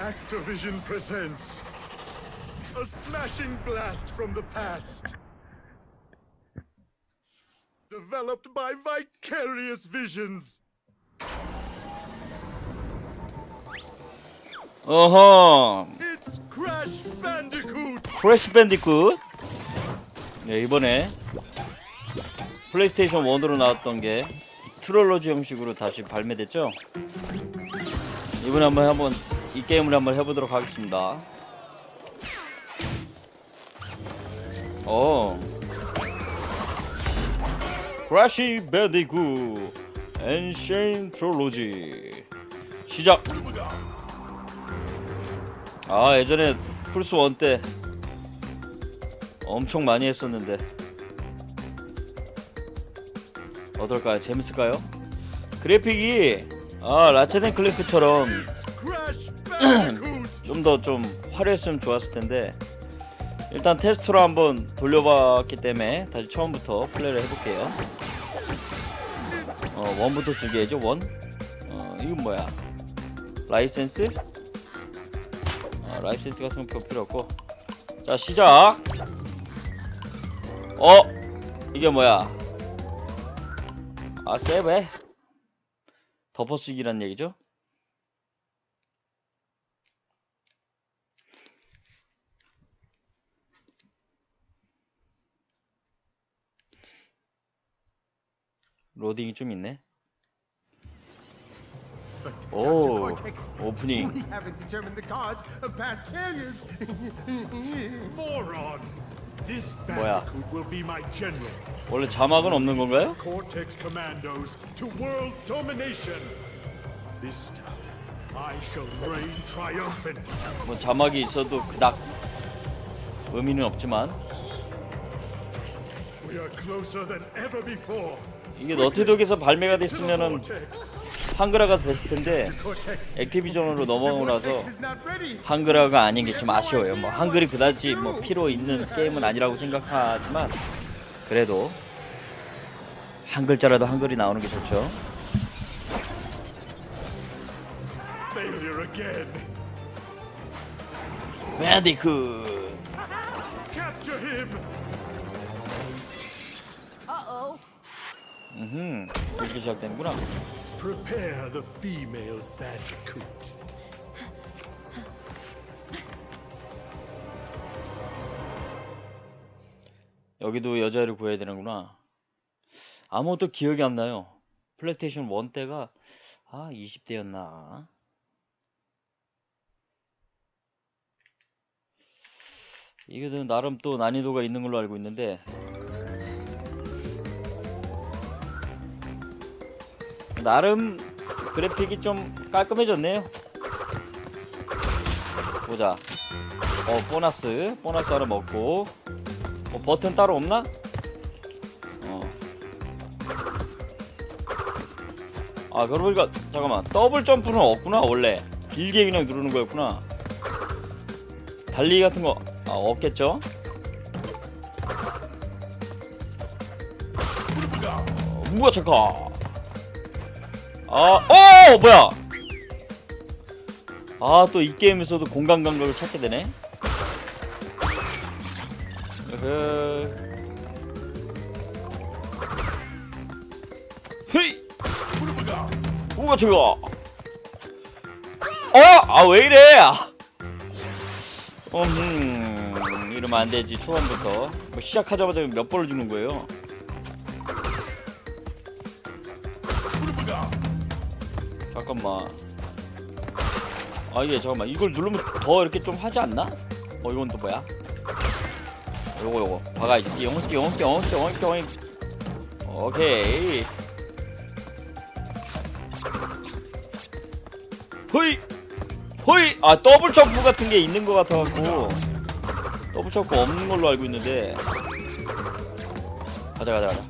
Activision presents a smashing blast from the past. Developed by Vicarious Visions. 어허 It's Crash Bandicoot. 크래시 밴디굿 네, 이번에 플레이스테이션 1으로 나왔던 게 트롤로지 형식으로 다시 발매됐죠 이번에 한번 한번 이 게임을 한번 해보도록 하겠습니다 어 크래시 밴디굿 엔셰인 트롤로지 시작 아 예전에 플스 1때 엄청 많이 했었는데 어떨까요? 재밌을까요? 그래픽이 아 라체덴 클리프처럼. 좀 더 좀 화려했으면 좋았을 텐데 일단 테스트로 한번 돌려봤기 때문에 다시 처음부터 플레이를 해볼게요. 어 원부터 두 개죠 원. 어 이건 뭐야? 라이센스? 아, 라이센스 같은 거 필요 없고. 자 시작. 어 이게 뭐야? 아 세이브해. 덮어쓰기란 얘기죠? 로딩이 좀 있네. Oh. Cortex, 오프닝. we haven't determined the cause of past failures. Moron. This 뭐야? Bandicoot will be my general. 원래 자막은 없는 건가요? Cortex Commandos to world domination. This time, I shall reign triumphant. 뭐 자막이 있어도 그닥 의미는 없지만 We are closer than ever before. 이게 너티독에서 발매가 됐으면은. 한글화가 됐을 텐데 액티비전으로 ready. 한글화가 아닌 게 좀 아쉬워요. 뭐 한글이 그다지 뭐 필요 있는 게임은 아니라고 생각하지만 그래도 한 글자라도 한글이 나오는 게 좋죠. 밴디쿠 음 이렇게 시작되는구나. Prepare the female Bandicoot. 여기도 여자를 구해야 되는구나. 아무것도 기억이 안 나요. 플레이스테이션 1 때가 아 20대였나? 이게 도 나름 또 난이도가 있는 걸로 알고 있는데 나름 그래픽이 좀 깔끔해졌네요. 보자. 어 보너스 보너스 하나 먹고 뭐 버튼 따로 없나? 어. 아 그러고 보니까 잠깐만 더블 점프는 없구나 원래 길게 그냥 누르는 거였구나 달리기 같은 거 아, 없겠죠? 어, 뭐야 잠깐 아, 어 뭐야 아 또 이 게임에서도 공간 감각을 찾게 되네. 헤이! 우와 저거 어! 아왜 이래 아. 음 이러면 안 되지 초반부터 뭐 시작하자마자 몇 번을 죽는 거예요 잠깐만. 아 이게 잠깐만. 이걸 누르면 더 이렇게 좀 하지 않나? 어 이건 또 뭐야? 요거 요거. 박아야지. 띠용 띠용 띠용 띠용 띠용. 오케이. 허이! 허이! 아 더블 점프 같은 게 있는 것 같아갖고. 더블 점프 없는 걸로 알고 있는데. 가자 가자 가자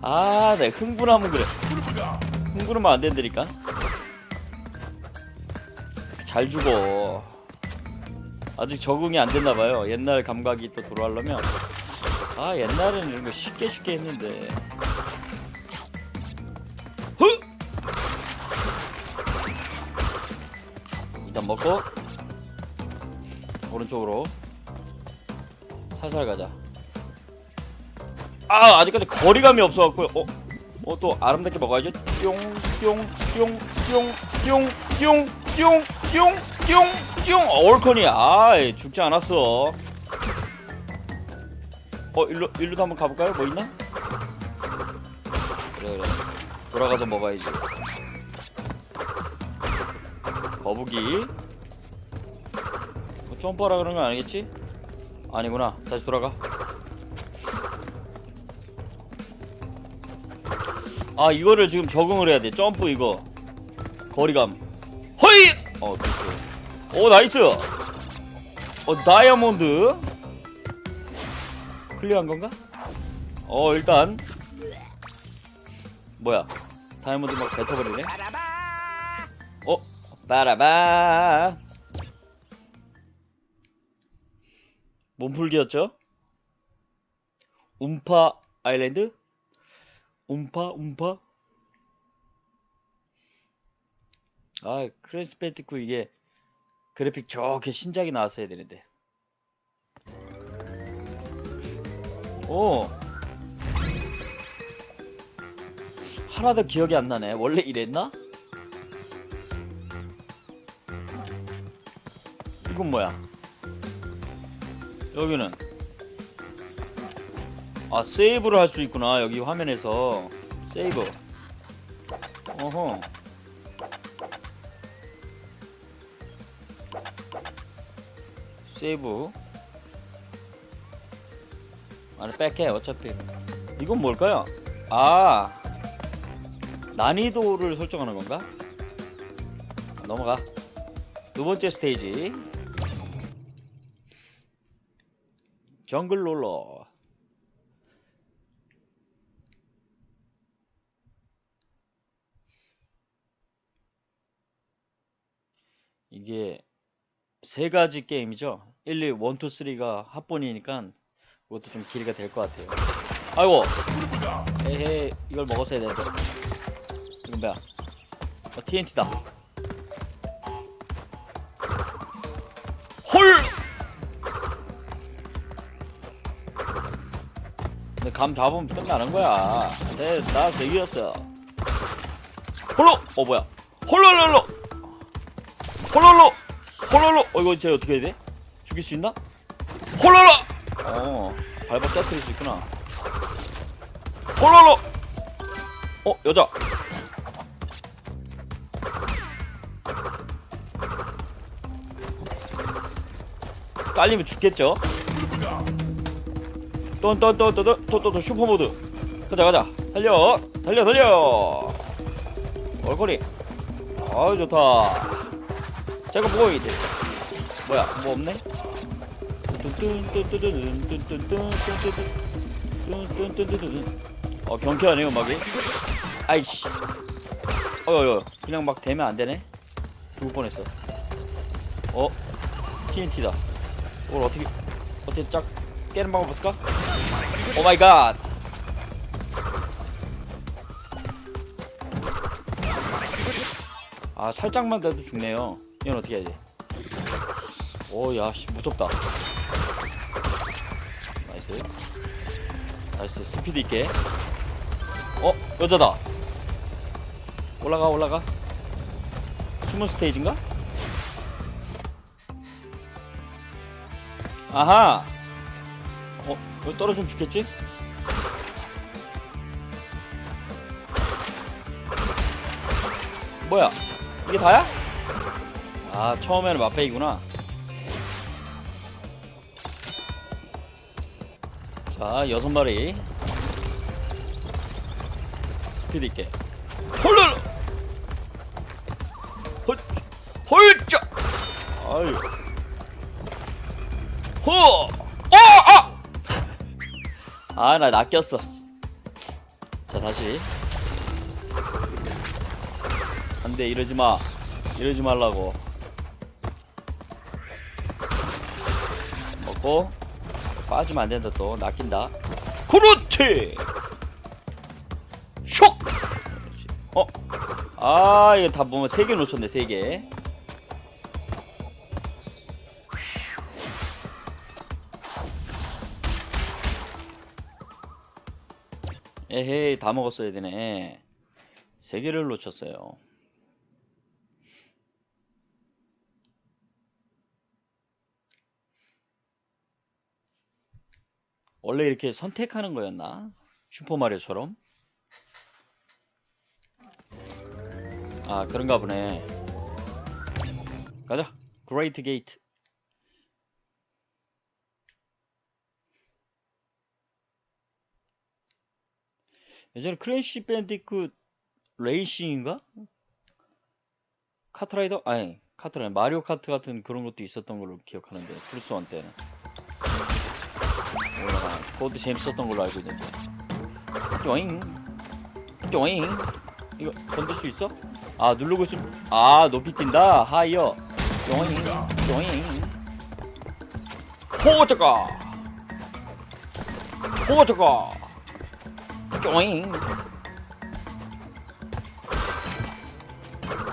아, 네, 흥분하면 그래. 흥분하면 안 된다니까. 잘 죽어. 아직 적응이 안 됐나 봐요. 옛날 감각이 또 돌아오려면. 아, 옛날에는 이런 거 쉽게 쉽게 했는데. 흑! 일단 먹고 오른쪽으로 살살 가자. 아 아직까지 거리감이 없어갖고 어? 어 또 아름답게 먹어야지. 뿅뿅뿅뿅뿅뿅뿅뿅뿅뿅 얼컨이 아 죽지 않았어. 어 일로 일로도 한번 가볼까요? 뭐 있나? 그래 그래 돌아가서 먹어야지. 거북이 뭐 점퍼라 그런 건 아니겠지? 아니구나 다시 돌아가 아 이거를 지금 적응을 해야 돼. 점프 이거. 거리감. 허이! 어 그렇지 오 나이스. 어 다이아몬드. 클리어한 건가? 어 일단. 뭐야? 다이아몬드 막 뱉어버리네. 어 빠라바. 몸풀기였죠? 움파 아일랜드? 움파 움파? 아 밴디쿠 이게 그래픽 좋게 신작이 나왔어야 되는데 오 하나도 기억이 안 나네 원래 이랬나? 이건 뭐야? 여기는 아 세이브를 할 수 있구나 여기 화면에서. 세이브. 어허. 세이브. 아니 뺄게 어차피. 이건 뭘까요? 아. 난이도를 설정하는 건가? 넘어가. 두 번째 스테이지. 정글 롤러 이게 세 가지 게임이죠 1, 2, 1, 2, 3가 합본이니까 그것도 좀 길이가 될 것 같아요 아이고 에헤 이걸 먹었어야 되는데 이건 뭐야 어, TNT다 헐 근데 감 잡으면 끝나는 거야. 네, 나 대기였어. 홀로! 어, 뭐야? 홀로롤로! 홀로로! 홀로로! 어, 이거 쟤 어떻게 해야 돼? 죽일 수 있나? 홀로로! 어, 밟아 깨뜨릴 수 있구나. 홀로로! 어, 여자! 깔리면 죽겠죠? 똔똔똔똔똔똔똔 슈퍼모드 가자 가자 달려 달려 달려 얼거리 아유 좋다 제가 뭐가 있지 뭐야? 뭐 없네? 어 경쾌하네요 음악이. 아이씨. 어여여 그냥 막 대면 안 되네? 죽을 뻔했어. 어? TNT다. 이걸 어떻게 어떻게 짝 깨는 방법 없을까? 오 마이 갓. 아 살짝만 돼도 죽네요. 이건 어떻게 해야 돼? 오야 씨 무섭다. 나이스. 나이스 스피드 있게. 어 여자다. 올라가 올라가. 숨은 스테이지인가? 아하. 어, 이거 떨어지면 죽겠지? 뭐야? 이게 다야? 아, 처음에는 맛배기구나. 자, 여섯 마리. 스피드 있게. 홀로 홀 홀짜 아유. 호어아! 아나 낚였어. 자 다시. 안돼 이러지 마. 이러지 말라고 먹고. 빠지면 안 된다 또. 낚인다. 그렇지! 슉 어? 아 이거 다 보면 세개 놓쳤네 세개. 에헤이 다 먹었어야 되네. 세 개를 놓쳤어요 원래 이렇게 선택하는 거였나? 슈퍼마리오처럼? 아 그런가 보네 가자 그레이트 게이트 예전에 크래시 밴디크 레이싱인가? 카트라이더? 아니 카트라이더 마리오 카트 같은 그런 것도 있었던 걸로 기억하는데 플스 1 때는 그것도 재밌었던 걸로 알고 있는데. 쪼잉. 쪼잉. 이거 건들 수 있어? 아 누르고 있으면 아 높이 뛴다. 하이어. 쪼잉. 쪼잉. 호저가 호저가 쪼잉.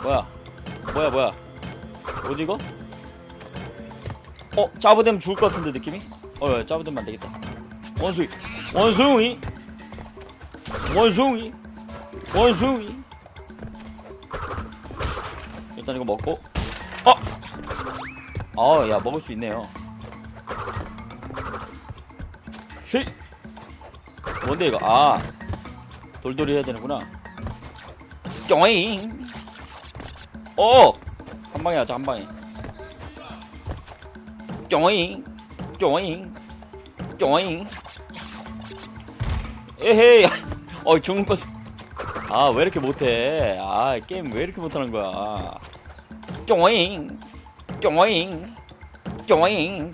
뭐야? 뭐야 뭐야? 어디 이거? 어 짜부되면 죽을 것 같은데 느낌이? 어, 야, 짜부되면 안 되겠다. 원숭이, 원숭이, 원숭이, 원숭이. 일단 이거 먹고, 어, 아, 야 먹을 수 있네요. 히, 뭔데 이거? 아, 돌돌이 해야 되는구나. 쫑잉. 어, 한 방에 하자 한 방에. 쫑잉. 쪼잉. 쪼잉. 에헤이. 어 죽는 거아왜 이렇게 못해? 아 게임 왜 이렇게 못하는 거야? 쪼잉. 쪼잉. 쪼잉.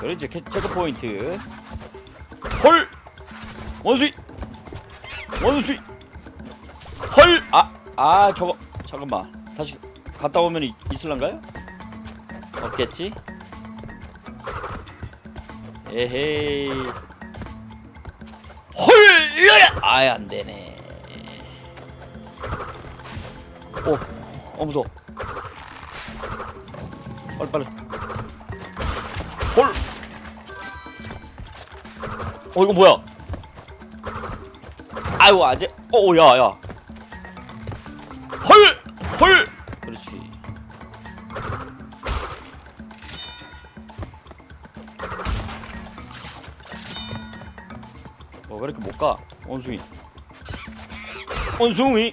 그렇지 캐- 체크 포인트. 헐! 원수이! 원수이! 헐아아 아, 저거 잠깐만. 다시 갔다 오면 이- 있을란가요? 없겠지 에헤이. 헐 아예 안 되네. 오, 어 무서워. 빨리 빨리. 헐! 어, 이거 뭐야? 아이고 아재 어 야 야 가? 원숭이. 원숭이.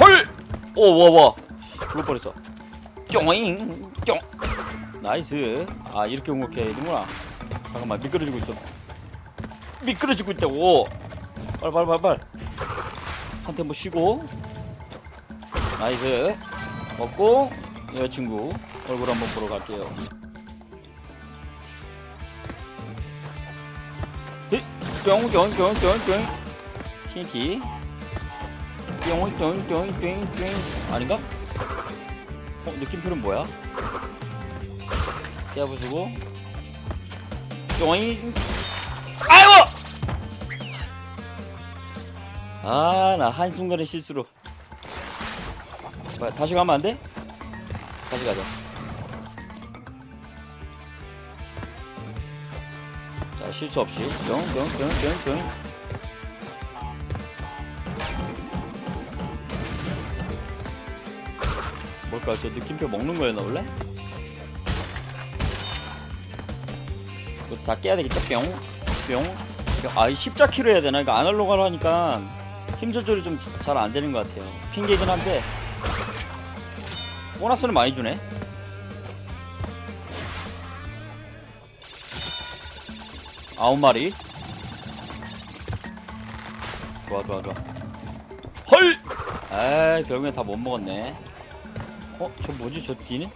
헐! 오, 와, 와. 죽을 뻔했어. 쫑잉, 쫑. 나이스. 아, 이렇게 공격해야 되는구나. 잠깐만, 미끄러지고 있어. 미끄러지고 있다고. 빨리, 빨리, 빨리, 빨리. 한테 뭐 쉬고. 나이스. 먹고, 여자친구 얼굴 한번 보러 갈게요. 뿅뿅뿅뿅뿅 TNT 뿅뿅뿅뿅뿅 아닌가? 어 느낌표는 뭐야? 깨부수고 뿅 아이고! 아 나 한순간의 실수로 다시 가면 안 돼? 다시 가자 실수 없이. 뿅뿅뿅뿅뿅 뭘까? 저 느낌표 먹는 거였나 원래? 이거 다 깨야 되겠다. 뿅뿅. 아이 십자키로 해야 되나? 이거 아날로그로 하니까 힘 조절이 좀 잘 안 되는 것 같아요. 핑계긴 한데 보너스는 많이 주네 아홉 마리 좋아 좋아 좋아 헐! 에이 결국엔 다 못 먹었네 어? 저 뭐지 저 뒤는?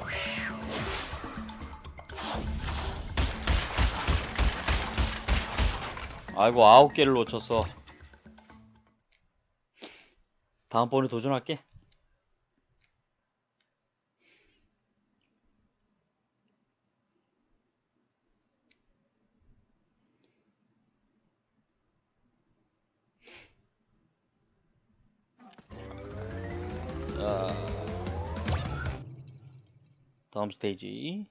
아이고 아홉 개를 놓쳤어 다음번에 도전할게 다음 스테이지.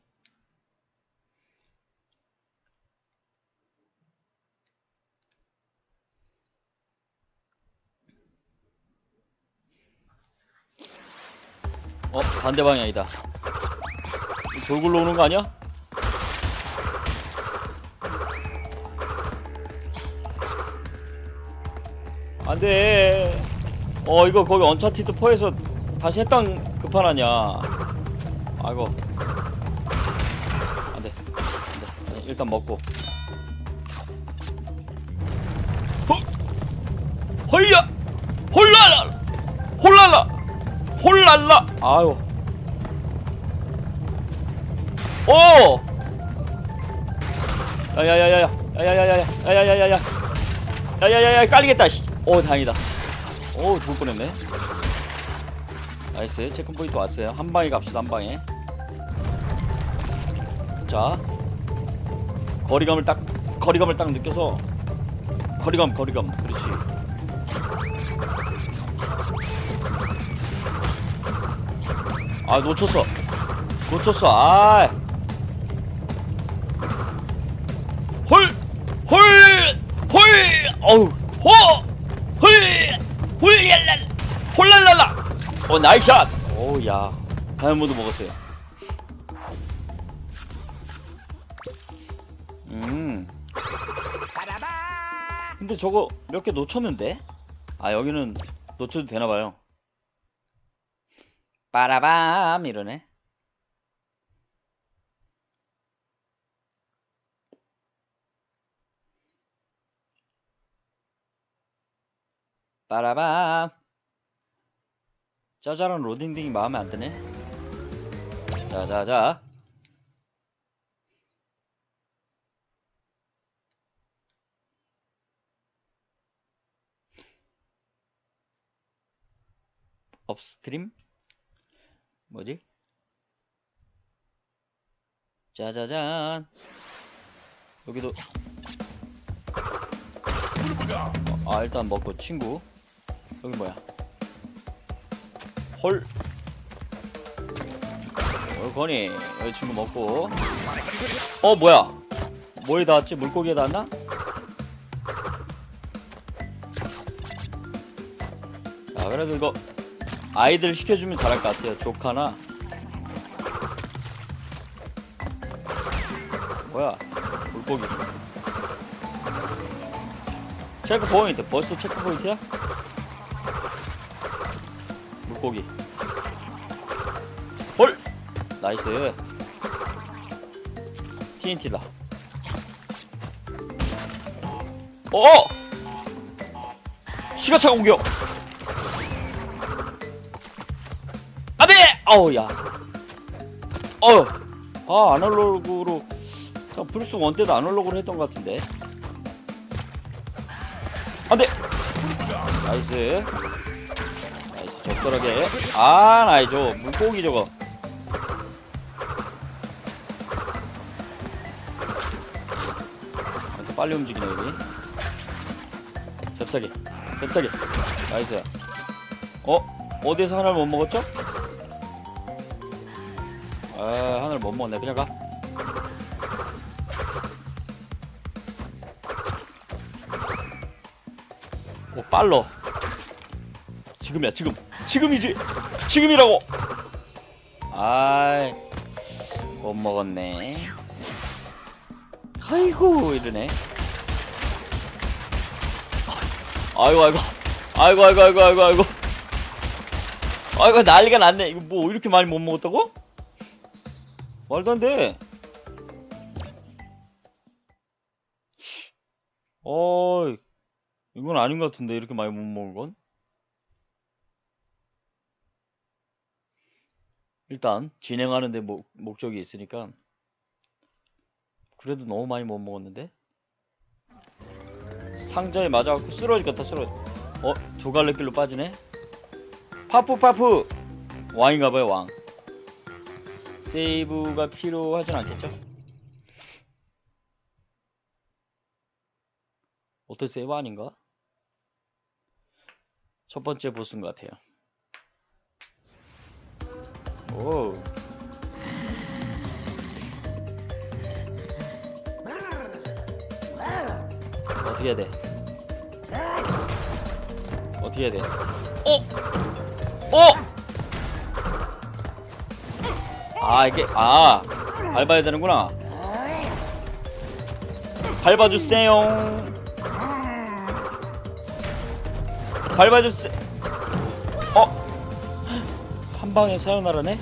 어, 반대 방향이다. 돌굴로 오는 거 아니야? 안 돼. 어, 이거 거기 언차티드 4에서 다시 했던 급판 아니야. 아이고. 안 돼. 안 돼. 아니, 일단 먹고. 호! 헐야! 홀랄라! 홀랄라! 홀랄라! 아유. 오! 야야야야야. 야야야야 야. 야야야 야야. 야야야야. 깔리겠다. 씨. 오, 다행이다. 오, 죽을 뻔했네. 나이스. 체크포인트 왔어요. 한 방에 갑시다, 한 방에. 자. 거리감을 딱, 거리감을 딱 느껴서. 거리감, 거리감. 그렇지. 아, 놓쳤어. 놓쳤어. 아. 헐! 헐! 헐! 어우, 호! 헐! 홀랄랄! 홀랄랄라! 어, 나이샷! 오, 야. 다이아몬드 먹었어요. 근데 저거 몇 개 놓쳤는데? 아, 여기는 놓쳐도 되나봐요. 빠라밤! 이러네. 빠라밤 짜잘한 로딩딩이 마음에 안 드네 자자자 업스트림? 뭐지? 짜자잔. 여기도. 어, 아 일단 먹고 친구. 여기 뭐야? 헐. 어, 거니 여기 친구 먹고. 어 뭐야? 뭐에 닿았지? 물고기에 닿았나? 아 그래도 이거 아이들 시켜주면 잘할 것 같아요. 조카나. 뭐야? 물고기. 체크 포인트. 벌써 체크 포인트야? 물고기. 헐! 나이스. TNT다. 어! 시가차 공격 아우 야. 어우 아 아날로그로. 자, 브루스 원 때도 아날로그로 했던 것 같은데. 안돼. 나이스. 나이스. 적절하게. 아 나이죠 물고기 저거. 이렇게 빨리 움직이네 여기. 잽싸게. 잽싸게. 나이스. 어? 어디에서 하나를 못 먹었죠? 아 하늘 못 먹네. 그냥 가. 오, 빨러. 지금이야 지금. 지금이지. 지금이라고. 아이 못 먹었네. 아이고 이러네. 아이고 아이고. 아이고 아이고 아이고 아이고 아이고. 난리가 났네. 이거 뭐 이렇게 많이 못 먹었다고? 말도 안 돼 어이 이건 아닌 것 같은데 이렇게 많이 못 먹은 건? 일단 진행하는데 목, 목적이 있으니까 그래도 너무 많이 못 먹었는데? 상자에 맞아갖고 쓰러지겠다 쓰러져 어? 두 갈래 길로 빠지네? 파프 파프! 왕인가봐요 왕 세이브가 필요하진 않겠죠? 오토 세이브 아닌가? 첫 번째 보스인 것 같아요 오 어떻게 해야 돼? 어떻게 해야 돼? 어? 어? 아 이게 아 밟아야 되는구나 밟아주세요 밟아주세 어? 한 방에 사요나라네?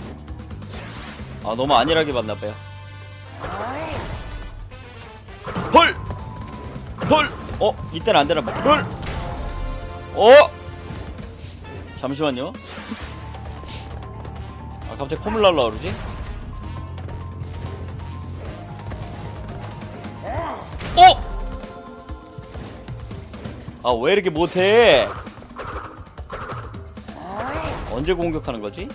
아 너무 안일하게 봤나봐요 헐! 헐! 어? 이때는 안 되나 봐. 헐! 어? 잠시만요. 아, 갑자기 콧물 날라 그러지? 아, 왜 이렇게 못해? 언제 공격하는 거지?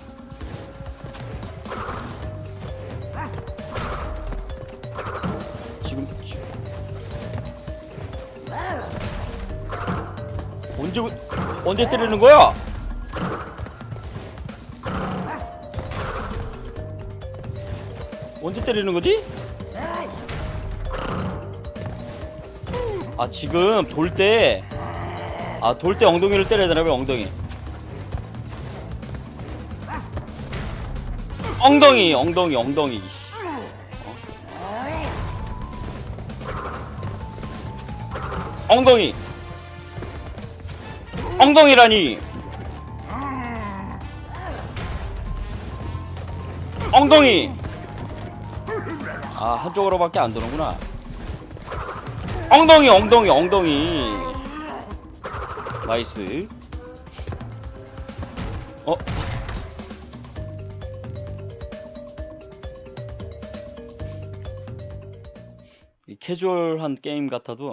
지금. 언제 언제 때리는 거야? 언제 때리는 거지? 아 지금 돌 때 아 돌 때 엉덩이를 때려야 되나 봐요 엉덩이. 엉덩이 엉덩이 엉덩이. 어? 엉덩이. 엉덩이라니. 엉덩이. 아 한쪽으로밖에 안 도는구나. 엉덩이 엉덩이 엉덩이 나이스 어? 이 캐주얼한 게임 같아도